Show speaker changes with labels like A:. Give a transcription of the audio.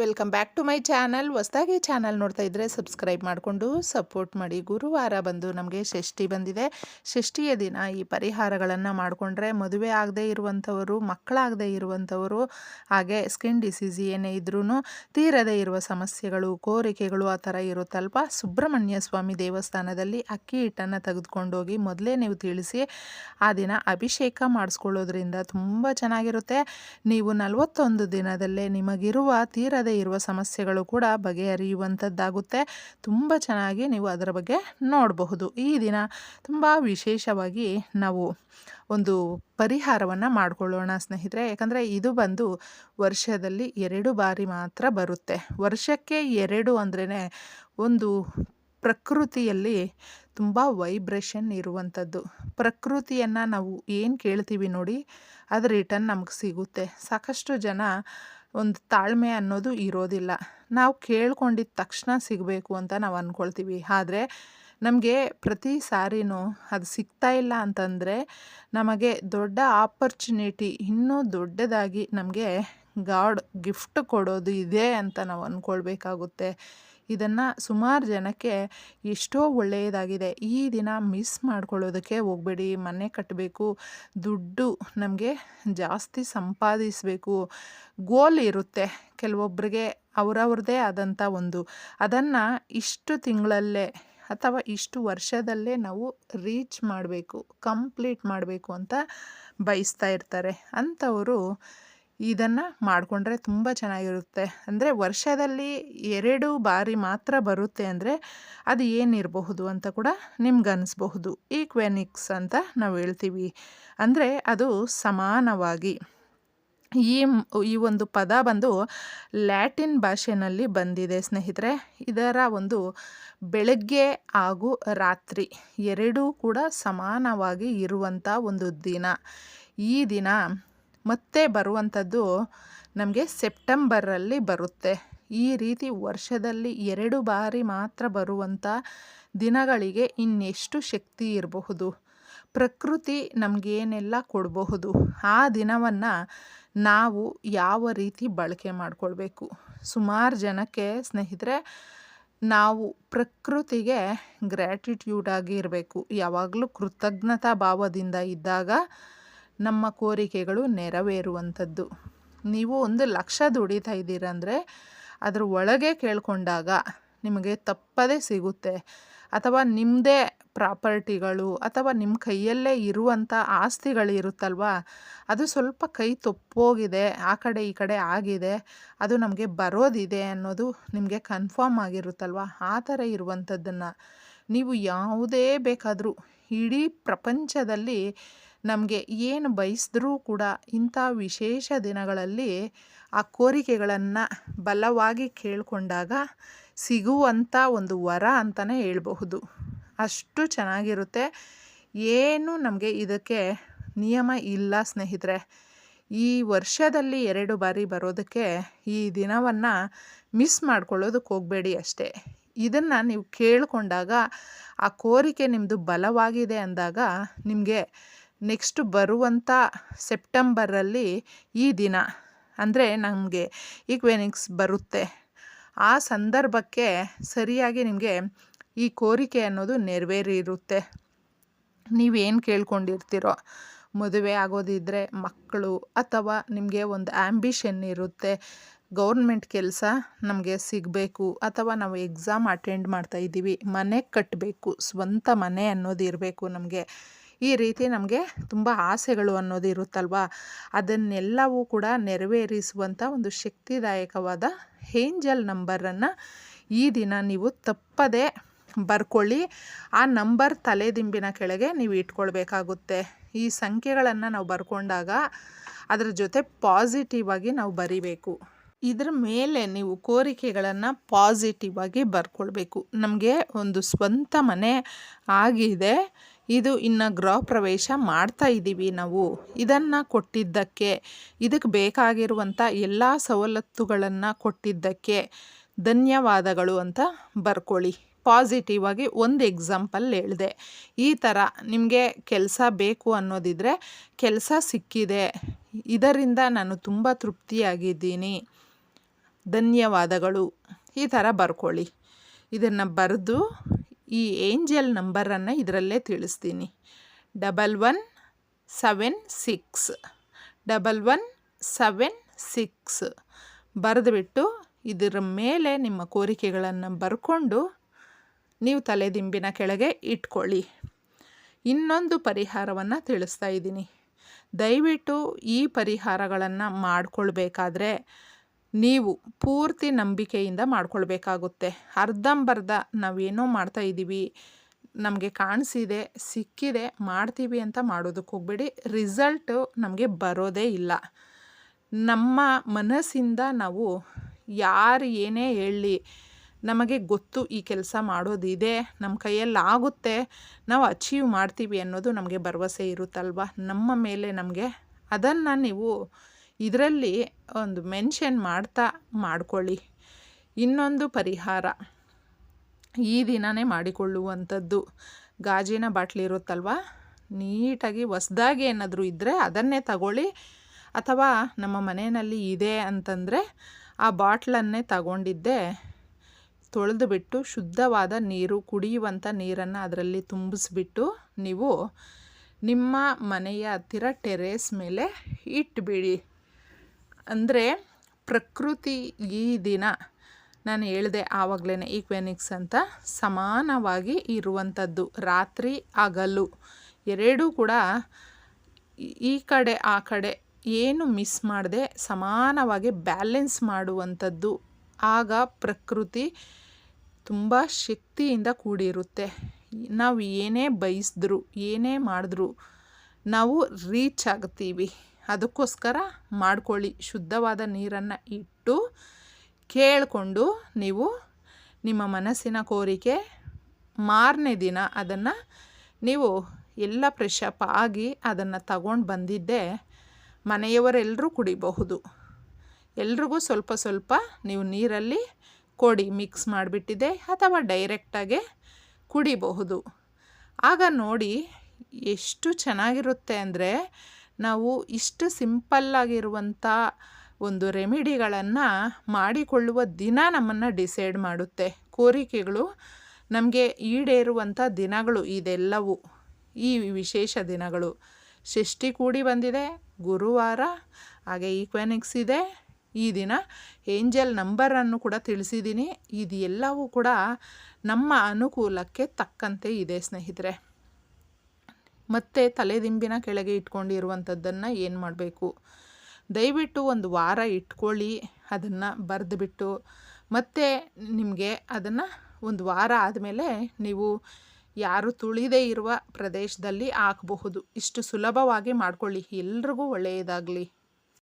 A: Welcome back to my channel. ಹೊಸದಾಗಿ channel ನೋಡ್ತಾ ಇದ್ದರೆ ಸಬ್ಸ್ಕ್ರೈಬ್ ಮಾಡಿಕೊಂಡು ಸಪೋರ್ಟ್ ಮಾಡಿ. ಗುರುವಾರ ಬಂದು ನಮಗೆ ಷಷ್ಠಿ ಬಂದಿದೆ. ಷಷ್ಠಿಯ ದಿನ ಈ ಪರಿಹಾರಗಳನ್ನು ಮಾಡಿಕೊಂಡ್ರೆ ಮದುವೆ ಆಗದೇ ಇರುವಂಥವರು, ಮಕ್ಕಳಾಗದೇ ಇರುವಂಥವರು, ಹಾಗೆ ಸ್ಕಿನ್ ಡಿಸೀಸ್ ಏನೇ ಇದ್ರೂ ತೀರದೇ ಇರುವ ಸಮಸ್ಯೆಗಳು, ಕೋರಿಕೆಗಳು ಆ ಥರ ಇರುತ್ತಲ್ಪ ಸುಬ್ರಹ್ಮಣ್ಯ ಸ್ವಾಮಿ ದೇವಸ್ಥಾನದಲ್ಲಿ ಅಕ್ಕಿ ಹಿಟ್ಟನ್ನು ತೆಗೆದುಕೊಂಡೋಗಿ ಮೊದಲೇ ನೀವು ತಿಳಿಸಿ ಆ ದಿನ ಅಭಿಷೇಕ ಮಾಡಿಸ್ಕೊಳ್ಳೋದ್ರಿಂದ ತುಂಬ ಚೆನ್ನಾಗಿರುತ್ತೆ. ನೀವು ನಲವತ್ತೊಂದು ದಿನದಲ್ಲೇ ನಿಮಗಿರುವ ತೀರದೇ ಇರುವ ಸಮಸ್ಯೆಗಳು ಕೂಡ ಬಗೆಹರಿಯುವಂಥದ್ದಾಗುತ್ತೆ. ತುಂಬ ಚೆನ್ನಾಗಿ ನೀವು ಅದರ ಬಗ್ಗೆ ನೋಡಬಹುದು. ಈ ದಿನ ತುಂಬ ವಿಶೇಷವಾಗಿ ನಾವು ಒಂದು ಪರಿಹಾರವನ್ನು ಮಾಡಿಕೊಳ್ಳೋಣ ಸ್ನೇಹಿತರೆ. ಯಾಕಂದರೆ ಇದು ಬಂದು ವರ್ಷದಲ್ಲಿ ಎರಡು ಬಾರಿ ಮಾತ್ರ ಬರುತ್ತೆ. ವರ್ಷಕ್ಕೆ ಎರಡು ಅಂದ್ರೇ ಒಂದು ಪ್ರಕೃತಿಯಲ್ಲಿ ತುಂಬ ವೈಬ್ರೇಷನ್ ಇರುವಂಥದ್ದು. ಪ್ರಕೃತಿಯನ್ನು ನಾವು ಏನು ಕೇಳ್ತೀವಿ ನೋಡಿ, ಅದು ರಿಟರ್ನ್ ನಮಗೆ ಸಿಗುತ್ತೆ. ಸಾಕಷ್ಟು ಜನ ಒಂದು ತಾಳ್ಮೆ ಅನ್ನೋದು ಇರೋದಿಲ್ಲ. ನಾವು ಕೇಳ್ಕೊಂಡಿದ್ದ ತಕ್ಷಣ ಸಿಗಬೇಕು ಅಂತ ನಾವು ಅಂದ್ಕೊಳ್ತೀವಿ ಆದರೆ ನಮಗೆ ಪ್ರತಿ ಸಾರಿನೂ ಅದು ಸಿಗ್ತಾ ಇಲ್ಲ ಅಂತಂದರೆ ನಮಗೆ ದೊಡ್ಡ ಆಪರ್ಚುನಿಟಿ ಇನ್ನೂ ದೊಡ್ಡದಾಗಿ ನಮಗೆ ಗಾಡ್ ಗಿಫ್ಟ್ ಕೊಡೋದು ಇದೆ ಅಂತ ನಾವು ಅಂದ್ಕೊಳ್ಬೇಕಾಗುತ್ತೆ ಇದನ್ನು ಸುಮಾರು ಜನಕ್ಕೆ ಎಷ್ಟೋ ಒಳ್ಳೆಯದಾಗಿದೆ. ಈ ದಿನ ಮಿಸ್ ಮಾಡ್ಕೊಳ್ಳೋದಕ್ಕೆ ಹೋಗಬೇಡಿ. ಮನೆ ಕಟ್ಟಬೇಕು ದುಡ್ಡು ನಮಗೆ ಜಾಸ್ತಿ ಸಂಪಾದಿಸಬೇಕು. ಗೋಲ್ ಇರುತ್ತೆ. ಕೆಲವೊಬ್ಬರಿಗೆ ಅವರವ್ರದ್ದೇ ಆದಂಥ ಒಂದು. ಅದನ್ನು ಇಷ್ಟು ತಿಂಗಳಲ್ಲೇ ಅಥವಾ ಇಷ್ಟು ವರ್ಷದಲ್ಲೇ ನಾವು ರೀಚ್ ಮಾಡಬೇಕು ಕಂಪ್ಲೀಟ್ ಮಾಡಬೇಕು ಅಂತ ಬಯಸ್ತಾ ಇರ್ತಾರೆ. ಅಂಥವರು ಇದನ್ನು ಮಾಡಿಕೊಂಡ್ರೆ ತುಂಬ ಚೆನ್ನಾಗಿರುತ್ತೆ. ಅಂದರೆ ವರ್ಷದಲ್ಲಿ ಎರಡು ಬಾರಿ ಮಾತ್ರ ಬರುತ್ತೆ ಅಂದರೆ ಅದು ಏನಿರಬಹುದು ಅಂತ ಕೂಡ ನಿಮ್ಗೆ ಅನಿಸ್ಬಹುದು ಈಕ್ವೆನಿಕ್ಸ್ ಅಂತ ನಾವು ಹೇಳ್ತೀವಿ. ಅಂದರೆ ಅದು ಸಮಾನವಾಗಿ. ಈ ಈ ಒಂದು ಪದ ಬಂದು ಲ್ಯಾಟಿನ್ ಭಾಷೆಯಲ್ಲಿ ಬಂದಿದೆ ಸ್ನೇಹಿತರೆ. ಇದರ ಒಂದು ಬೆಳಗ್ಗೆ ಹಾಗೂ ರಾತ್ರಿ ಎರಡೂ ಕೂಡ ಸಮಾನವಾಗಿ ಇರುವಂಥ ಒಂದು ದಿನ. ಈ ದಿನ ಮತ್ತೆ ಬರುವಂಥದ್ದು ನಮಗೆ ಸೆಪ್ಟೆಂಬರಲ್ಲಿ ಬರುತ್ತೆ. ಈ ರೀತಿ ವರ್ಷದಲ್ಲಿ ಎರಡು ಬಾರಿ ಮಾತ್ರ ಬರುವಂಥ ದಿನಗಳಿಗೆ ಇನ್ನೆಷ್ಟು ಶಕ್ತಿ ಇರಬಹುದು? ಪ್ರಕೃತಿ ನಮಗೇನೆಲ್ಲ ಕೊಡಬಹುದು? ಆ ದಿನವನ್ನು ನಾವು ಯಾವ ರೀತಿ ಬಳಕೆ ಮಾಡಿಕೊಳ್ಬೇಕು? ಸುಮಾರು ಜನಕ್ಕೆ ಸ್ನೇಹಿತರೆ, ನಾವು ಪ್ರಕೃತಿಗೆ ಗ್ರ್ಯಾಟಿಟ್ಯೂಡಾಗಿ ಇರಬೇಕು. ಯಾವಾಗಲೂ ಕೃತಜ್ಞತಾ ಭಾವದಿಂದ ಇದ್ದಾಗ ನಮ್ಮ ಕೋರಿಕೆಗಳು ನೆರವೇರುವಂಥದ್ದು. ನೀವು ಒಂದು ಲಕ್ಷ ದುಡಿತಾ ಇದ್ದೀರಂದರೆ ಅದರ ಒಳಗೆ ಕೇಳಿಕೊಂಡಾಗ ನಿಮಗೆ ತಪ್ಪದೇ ಸಿಗುತ್ತೆ. ಅಥವಾ ನಿಮ್ಮದೇ ಪ್ರಾಪರ್ಟಿಗಳು ಅಥವಾ ನಿಮ್ಮ ಕೈಯಲ್ಲೇ ಇರುವಂಥ ಆಸ್ತಿಗಳಿರುತ್ತಲ್ವ ಅದು ಸ್ವಲ್ಪ ಕೈ ತಪ್ಪೋಗಿದೆ, ಆ ಕಡೆ ಈ ಕಡೆ ಆಗಿದೆ, ಅದು ನಮಗೆ ಬರೋದಿದೆ ಅನ್ನೋದು ನಿಮಗೆ ಕನ್ಫರ್ಮ್ ಆಗಿರುತ್ತಲ್ವ? ಆ ಥರ ಇರುವಂಥದ್ದನ್ನು ನೀವು ಯಾವುದೇ ಬೇಕಾದರೂ ಇಡೀ ಪ್ರಪಂಚದಲ್ಲಿ ನಮಗೆ ಏನು ಬಯಸಿದ್ರೂ ಕೂಡ ಇಂಥ ವಿಶೇಷ ದಿನಗಳಲ್ಲಿ ಆ ಕೋರಿಕೆಗಳನ್ನು ಬಲವಾಗಿ ಕೇಳಿಕೊಂಡಾಗ ಸಿಗುವಂಥ ಒಂದು ವರ ಅಂತಲೇ ಹೇಳಬಹುದು. ಅಷ್ಟು ಚೆನ್ನಾಗಿರುತ್ತೆ. ಏನು ನಮಗೆ ಇದಕ್ಕೆ ನಿಯಮ ಇಲ್ಲ ಸ್ನೇಹಿತರೆ. ಈ ವರ್ಷದಲ್ಲಿ ಎರಡು ಬಾರಿ ಬರೋದಕ್ಕೆ ಈ ದಿನವನ್ನು ಮಿಸ್ ಮಾಡ್ಕೊಳ್ಳೋದಕ್ಕೆ ಹೋಗಬೇಡಿ ಅಷ್ಟೇ. ಇದನ್ನು ನೀವು ಕೇಳಿಕೊಂಡಾಗ ಆ ಕೋರಿಕೆ ನಿಮ್ಮದು ಬಲವಾಗಿದೆ ಅಂದಾಗ ನಿಮಗೆ ನೆಕ್ಸ್ಟ್ ಬರುವಂಥ ಸೆಪ್ಟೆಂಬರಲ್ಲಿ ಈ ದಿನ, ಅಂದರೆ ನಮಗೆ ಈಕ್ವೆನಿಕ್ಸ್ ಬರುತ್ತೆ. ಆ ಸಂದರ್ಭಕ್ಕೆ ಸರಿಯಾಗಿ ನಿಮಗೆ ಈ ಕೋರಿಕೆ ಅನ್ನೋದು ನೆರವೇರಿರುತ್ತೆ. ನೀವೇನು ಕೇಳ್ಕೊಂಡಿರ್ತೀರೋ, ಮದುವೆ ಆಗೋದಿದ್ದರೆ ಮಕ್ಕಳು ಅಥವಾ ನಿಮಗೆ ಒಂದು ಆ್ಯಂಬಿಷನ್ ಇರುತ್ತೆ ಗೌರ್ಮೆಂಟ್ ಕೆಲಸ ನಮಗೆ ಸಿಗಬೇಕು, ಅಥವಾ ನಾವು ಎಕ್ಸಾಮ್ ಅಟೆಂಡ್ ಮಾಡ್ತಾ ಇದ್ದೀವಿ ಮನೆ ಕಟ್ಟಬೇಕು ಸ್ವಂತ ಮನೆ ಅನ್ನೋದು ಇರಬೇಕು ನಮಗೆ. ಈ ರೀತಿ ನಮಗೆ ತುಂಬ ಆಸೆಗಳು ಅನ್ನೋದು ಇರುತ್ತಲ್ವ? ಅದನ್ನೆಲ್ಲವೂ ಕೂಡ ನೆರವೇರಿಸುವಂಥ ಒಂದು ಶಕ್ತಿದಾಯಕವಾದ ಏಂಜಲ್ ನಂಬರನ್ನು ಈ ದಿನ ನೀವು ತಪ್ಪದೇ ಬರ್ಕೊಳ್ಳಿ. ಆ ನಂಬರ್ ತಲೆದಿಂಬಿನ ಕೆಳಗೆ ನೀವು ಇಟ್ಕೊಳ್ಬೇಕಾಗುತ್ತೆ. ಈ ಸಂಖ್ಯೆಗಳನ್ನು ನಾವು ಬರ್ಕೊಂಡಾಗ ಅದರ ಜೊತೆ ಪಾಸಿಟಿವ್ ಆಗಿ ನಾವು ಬರಿಬೇಕು. ಇದರ ಮೇಲೆ ನೀವು ಕೋರಿಕೆಗಳನ್ನು ಪಾಸಿಟಿವ್ ಆಗಿ ಬರ್ಕೊಳ್ಬೇಕು. ನಮಗೆ ಒಂದು ಸ್ವಂತ ಮನೆ ಆಗಿದೆ. ಇದು ಇನ್ನು ಗೃಹ ಪ್ರವೇಶ ಮಾಡ್ತಾ ಇದ್ದೀವಿ ನಾವು. ಇದನ್ನು ಕೊಟ್ಟಿದ್ದಕ್ಕೆ ಇದಕ್ಕೆ ಬೇಕಾಗಿರುವಂಥ ಎಲ್ಲ ಸವಲತ್ತುಗಳನ್ನು ಕೊಟ್ಟಿದ್ದಕ್ಕೆ ಧನ್ಯವಾದಗಳು ಅಂತ ಬರ್ಕೊಳ್ಳಿ. ಪಾಸಿಟಿವ್ ಆಗಿ ಒಂದು ಎಕ್ಸಾಂಪಲ್ ಹೇಳಿದೆ. ಈ ಥರ ನಿಮಗೆ ಕೆಲಸ ಬೇಕು ಅನ್ನೋದಿದ್ರೆ ಕೆಲಸ ಸಿಕ್ಕಿದೆ. ಇದರಿಂದ ನಾನು ತುಂಬ ತೃಪ್ತಿಯಾಗಿದ್ದೀನಿ. ಧನ್ಯವಾದಗಳು. ಈ ಥರ ಬರ್ಕೊಳ್ಳಿ. ಇದನ್ನು ಬರೆದು ಈ ಏಂಜಲ್ ನಂಬರನ್ನು ಇದರಲ್ಲೇ ತಿಳಿಸ್ತೀನಿ. Double one seven six, double one seven six ಬರೆದುಬಿಟ್ಟು ಇದರ ಮೇಲೆ ನಿಮ್ಮ ಕೋರಿಕೆಗಳನ್ನು ಬರ್ಕೊಂಡು ನೀವು ತಲೆದಿಂಬಿನ ಕೆಳಗೆ ಇಟ್ಕೊಳ್ಳಿ. ಇನ್ನೊಂದು ಪರಿಹಾರವನ್ನು ತಿಳಿಸ್ತಾ ಇದ್ದೀನಿ. ದಯವಿಟ್ಟು ಈ ಪರಿಹಾರಗಳನ್ನು ಮಾಡಿಕೊಳ್ಬೇಕಾದ್ರೆ ನೀವು ಪೂರ್ತಿ ನಂಬಿಕೆಯಿಂದ ಮಾಡ್ಕೊಳ್ಬೇಕಾಗುತ್ತೆ. ಅರ್ಧಂಬರ್ಧ ನಾವೇನೋ ಮಾಡ್ತಾ ಇದ್ದೀವಿ, ನಮಗೆ ಕಾಣಿಸಿದೆ, ಸಿಕ್ಕಿದೆ, ಮಾಡ್ತೀವಿ ಅಂತ ಮಾಡೋದಕ್ಕೆ ಹೋಗ್ಬೇಡಿ. ರಿಸಲ್ಟು ನಮಗೆ ಬರೋದೇ ಇಲ್ಲ. ನಮ್ಮ ಮನಸ್ಸಿಂದ ನಾವು ಯಾರು ಏನೇ ಹೇಳಲಿ ನಮಗೆ ಗೊತ್ತು ಈ ಕೆಲಸ ಮಾಡೋದಿದೆ, ನಮ್ಮ ಕೈಯಲ್ಲಿ ಆಗುತ್ತೆ, ನಾವು ಅಚೀವ್ ಮಾಡ್ತೀವಿ ಅನ್ನೋದು ನಮಗೆ ಭರವಸೆ ಇರುತ್ತಲ್ವ? ನಮ್ಮ ಮೇಲೆ ನಮಗೆ ಅದನ್ನು ನೀವು ಇದರಲ್ಲಿ ಒಂದು ಮೆನ್ಷನ್ ಮಾಡ್ತಾ ಮಾಡಿಕೊಳ್ಳಿ. ಇನ್ನೊಂದು ಪರಿಹಾರ. ಈ ದಿನನೇ ಮಾಡಿಕೊಳ್ಳುವಂಥದ್ದು. ಗಾಜಿನ ಬಾಟ್ಲಿ ಇರುತ್ತಲ್ವ? ನೀಟಾಗಿ ಹೊಸ್ದಾಗಿ ಏನಾದರೂ ಇದ್ದರೆ ಅದನ್ನೇ ತಗೊಳ್ಳಿ. ಅಥವಾ ನಮ್ಮ ಮನೆಯಲ್ಲಿ ಇದೆ ಅಂತಂದರೆ ಆ ಬಾಟ್ಲನ್ನೇ ತಗೊಂಡಿದ್ದೆ. ತೊಳೆದು ಬಿಟ್ಟು ಶುದ್ಧವಾದ ನೀರು, ಕುಡಿಯುವಂಥ ನೀರನ್ನು ಅದರಲ್ಲಿ ತುಂಬಿಸ್ಬಿಟ್ಟು ನೀವು ನಿಮ್ಮ ಮನೆಯ ಹತ್ತಿರ ಟೆರೇಸ್ ಮೇಲೆ ಇಟ್ಬಿಡಿ. ಅಂದರೆ ಪ್ರಕೃತಿ ಈ ದಿನ ನಾನು ಹೇಳಿದೆ ಆವಾಗಲೇ ಈಕ್ವೆನಿಕ್ಸ್ ಅಂತ ಸಮಾನವಾಗಿ ಇರುವಂಥದ್ದು. ರಾತ್ರಿ ಹಗಲು ಎರಡೂ ಕೂಡ ಈ ಕಡೆ ಆ ಕಡೆ ಏನು ಮಿಸ್ ಮಾಡದೆ ಸಮಾನವಾಗಿ ಬ್ಯಾಲೆನ್ಸ್ ಮಾಡುವಂಥದ್ದು. ಆಗ ಪ್ರಕೃತಿ ತುಂಬ ಶಕ್ತಿಯಿಂದ ಕೂಡಿರುತ್ತೆ. ನಾವು ಏನೇ ಬಯಸಿದ್ರು, ಏನೇ ಮಾಡಿದ್ರು ನಾವು ರೀಚ್ ಆಗ್ತೀವಿ. ಅದಕ್ಕೋಸ್ಕರ ಮಾಡ್ಕೊಳ್ಳಿ. ಶುದ್ಧವಾದ ನೀರನ್ನು ಇಟ್ಟು ಕೇಳಿಕೊಂಡು ನೀವು ನಿಮ್ಮ ಮನಸ್ಸಿನ ಕೋರಿಕೆ ಮಾರನೇ ದಿನ ಅದನ್ನು ನೀವು ಎಲ್ಲ ಫ್ರೆಶಪ್ ಆಗಿ ಅದನ್ನು ತಗೊಂಡು ಬಂದಿದ್ದೆ ಮನೆಯವರೆಲ್ಲರೂ ಕುಡಿಬಹುದು. ಎಲ್ರಿಗೂ ಸ್ವಲ್ಪ ಸ್ವಲ್ಪ ನೀವು ನೀರಲ್ಲಿ ಕೊಡಿ ಮಿಕ್ಸ್ ಮಾಡಿಬಿಟ್ಟಿದೆ ಅಥವಾ ಡೈರೆಕ್ಟಾಗೆ ಕುಡಿಬಹುದು. ಆಗ ನೋಡಿ ಎಷ್ಟು ಚೆನ್ನಾಗಿರುತ್ತೆ ಅಂದರೆ ನಾವು ಇಷ್ಟು ಸಿಂಪಲ್ಲಾಗಿರುವಂಥ ಒಂದು ರೆಮಿಡಿಗಳನ್ನು ಮಾಡಿಕೊಳ್ಳುವ ದಿನ ನಮ್ಮನ್ನು ಡಿಸೈಡ್ ಮಾಡುತ್ತೆ. ಕೋರಿಕೆಗಳು ನಮಗೆ ಈಡೇರುವಂಥ ದಿನಗಳು ಇದೆಲ್ಲವೂ. ಈ ವಿಶೇಷ ದಿನಗಳು. ಷಷ್ಠಿ ಕೂಡಿ ಬಂದಿದೆ, ಗುರುವಾರ, ಹಾಗೆ ಈಕ್ವೆನಿಕ್ಸ್ ಇದೆ. ಈ ದಿನ ಏಂಜಲ್ ನಂಬರನ್ನು ಕೂಡ ತಿಳಿಸಿದ್ದೀನಿ. ಇದು ಎಲ್ಲವೂ ಕೂಡ ನಮ್ಮ ಅನುಕೂಲಕ್ಕೆ ತಕ್ಕಂತೆ ಇದೆ ಸ್ನೇಹಿತರೆ. ಮತ್ತು ತಲೆದಿಂಬಿನ ಕೆಳಗೆ ಇಟ್ಕೊಂಡಿರುವಂಥದ್ದನ್ನು ಏನು ಮಾಡಬೇಕು? ದಯವಿಟ್ಟು ಒಂದು ವಾರ ಇಟ್ಕೊಳ್ಳಿ, ಅದನ್ನು ಬರೆದುಬಿಟ್ಟು. ಮತ್ತು ನಿಮಗೆ ಅದನ್ನು ಒಂದು ವಾರ ಆದಮೇಲೆ ನೀವು ಯಾರು ತುಳಿದೇ ಇರುವ ಪ್ರದೇಶದಲ್ಲಿ ಹಾಕಬಹುದು. ಇಷ್ಟು ಸುಲಭವಾಗಿ ಮಾಡ್ಕೊಳ್ಳಿ. ಎಲ್ರಿಗೂ ಒಳ್ಳೆಯದಾಗಲಿ.